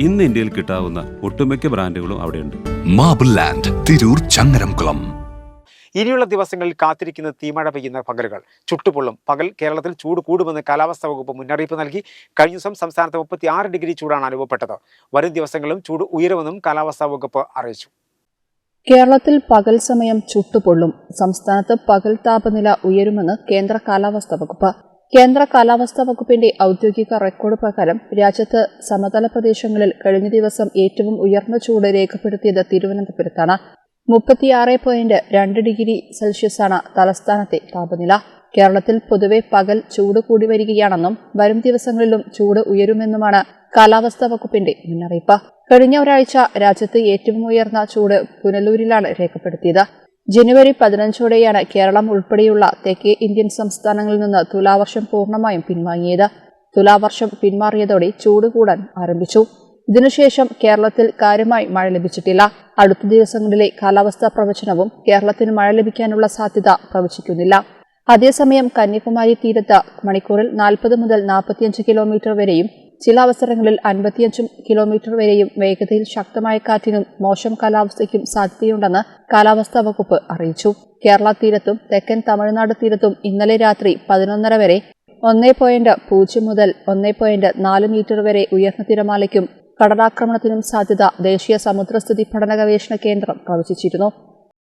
ഇന്ന് ഇന്ത്യയിൽ കിട്ടാവുന്ന ഒട്ടുമിക്ക ബ്രാൻഡുകളും അവിടെയുണ്ട്. Marble land Tirur Changaramkulam. ഇനിയുള്ള ദിവസങ്ങളിൽ കാത്തിരിക്കുന്ന തീമഴ പെയ്യുന്ന പകലുകൾ. ചുട്ടുപൊള്ളും. പകൽ കേരളത്തിൽ ചൂട് കൂടുമെന്ന് കാലാവസ്ഥാ വകുപ്പ് മുന്നറിയിപ്പ് നൽകി. കഴിഞ്ഞ ദിവസം സംസ്ഥാനത്ത് മുപ്പത്തി ആറ് ഡിഗ്രി ചൂടാണ് അനുഭവപ്പെട്ടത്. വരും ദിവസങ്ങളിലും ചൂട് ഉയരുമെന്നും കാലാവസ്ഥാ വകുപ്പ് അറിയിച്ചു. കേരളത്തിൽ പകൽ സമയം ചുട്ടുപൊള്ളും. സംസ്ഥാനത്ത് പകൽ താപനില ഉയരുമെന്ന് കേന്ദ്ര കാലാവസ്ഥാ വകുപ്പ് കേന്ദ്ര കാലാവസ്ഥാ വകുപ്പിന്റെ ഔദ്യോഗിക റെക്കോർഡ് പ്രകാരം രാജ്യത്ത് സമതല പ്രദേശങ്ങളിൽ കഴിഞ്ഞ ദിവസം ഏറ്റവും ഉയർന്ന ചൂട് രേഖപ്പെടുത്തിയത് തിരുവനന്തപുരത്താണ്. മുപ്പത്തിയാറ് പോയിന്റ് രണ്ട് ഡിഗ്രി സെൽഷ്യസാണ് തലസ്ഥാനത്തെ താപനില. കേരളത്തിൽ പൊതുവെ പകൽ ചൂട് കൂടി വരികയാണെന്നും വരും ദിവസങ്ങളിലും ചൂട് ഉയരുമെന്നുമാണ് കാലാവസ്ഥാ വകുപ്പിന്റെ മുന്നറിയിപ്പ്. കഴിഞ്ഞ ഒരാഴ്ച രാജ്യത്ത് ഏറ്റവും ഉയർന്ന ചൂട് പുനലൂരിലാണ് രേഖപ്പെടുത്തിയത്. ജനുവരി പതിനഞ്ചോടെയാണ് കേരളം ഉൾപ്പെടെയുള്ള തെക്കേ ഇന്ത്യൻ സംസ്ഥാനങ്ങളിൽ നിന്ന് തുലാവർഷം പൂർണമായും പിൻവാങ്ങിയത്. തുലാവർഷം പിന്മാറിയതോടെ ചൂട് കൂടാൻ ആരംഭിച്ചു. ഇതിനുശേഷം കേരളത്തിൽ കാര്യമായി മഴ ലഭിച്ചിട്ടില്ല. അടുത്ത ദിവസങ്ങളിലെ കാലാവസ്ഥാ പ്രവചനവും കേരളത്തിന് മഴ ലഭിക്കാനുള്ള സാധ്യത പ്രവചിക്കുന്നില്ല. അതേസമയം കന്യാകുമാരി തീരത്ത് മണിക്കൂറിൽ നാൽപ്പത് മുതൽ നാൽപ്പത്തിയഞ്ച് കിലോമീറ്റർ വരെയും ചില അവസരങ്ങളിൽ അൻപത്തിയഞ്ചും കിലോമീറ്റർ വരെയും വേഗതയിൽ ശക്തമായ കാറ്റിനും മോശം കാലാവസ്ഥയ്ക്കും സാധ്യതയുണ്ടെന്ന് കാലാവസ്ഥാ വകുപ്പ് അറിയിച്ചു. കേരള തീരത്തും തെക്കൻ തമിഴ്നാട് തീരത്തും ഇന്നലെ രാത്രി പതിനൊന്നര വരെ ഒന്നേ പോയിന്റ് പൂജ്യം മുതൽ ഒന്നേ പോയിന്റ് നാല് മീറ്റർ വരെ ഉയർന്ന തിരമാലയ്ക്കും കടലാക്രമണത്തിനും സാധ്യത ദേശീയ സമുദ്രസ്ഥിതി പഠന ഗവേഷണ കേന്ദ്രം പ്രവചിച്ചിരുന്നു.